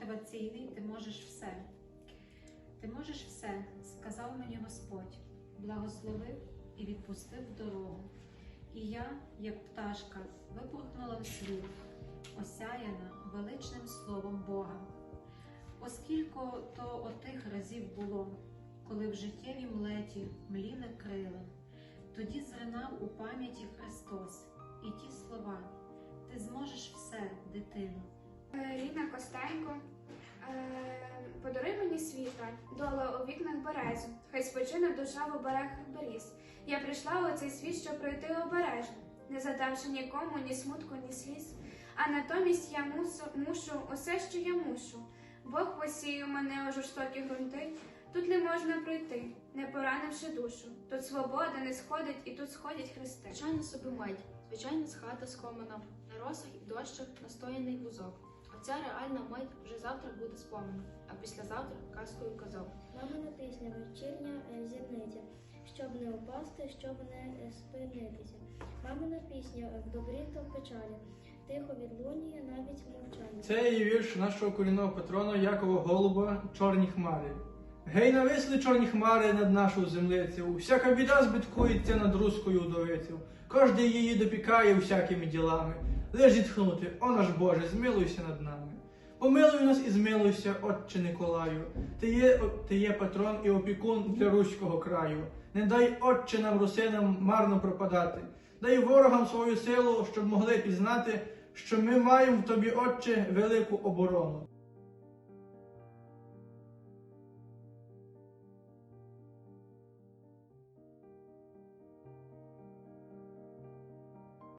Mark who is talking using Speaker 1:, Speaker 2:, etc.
Speaker 1: мотиваційний, ти можеш все. Ти можеш все, сказав мені Господь, благословив і відпустив дорогу. І я, як пташка, вибухнула вслід, осяяна величним словом Бога. Оскільки то отих разів було, коли в життєвій млеті мліли крила, тоді зринав у пам'яті Христос і ті слова: Ти зможеш все, дитино.
Speaker 2: Е, Рідна Костенько, е, подаруй мені світла, дола у вікнах березу, хай спочине душа в оберегах беріз. Я прийшла у цей світ, щоб пройти обережно, не задавши нікому ні смутку, ні сліз. А натомість я мусу, мушу усе, що я мушу. Бог посіяв мене у жорстокі ґрунти. Тут не можна пройти, не поранивши душу. Тут свобода не сходить, і тут сходять хрести.
Speaker 3: Звичайно собі мить, звичайно з хата скомана, на росах і дощах настояний вузок. Оця реальна мить вже завтра буде спомена, а післязавтра казкою казок.
Speaker 4: Мамина пісня вечірня е, зірниця, щоб не упасти, щоб не е, спинитися. Мамина пісня е, в добрі та в печалі, тихо відлунює навіть мовчання.
Speaker 5: Це є вірш нашого корінного патрона Якова Голуба Чорні хмари. Гей, нависли чорні хмари над нашу землицю, всяка біда збиткується над руською удовицю, кожний її допікає всякими ділами. Лиш зітхнути, о наш Боже, змилуйся над нами. Помилуй нас і змилуйся, Отче Николаю. Ти є, ти є патрон і опікун для руського краю. Не дай, Отче, нам русинам марно пропадати. Дай ворогам свою силу, щоб могли пізнати, що ми маємо в тобі, Отче, велику оборону.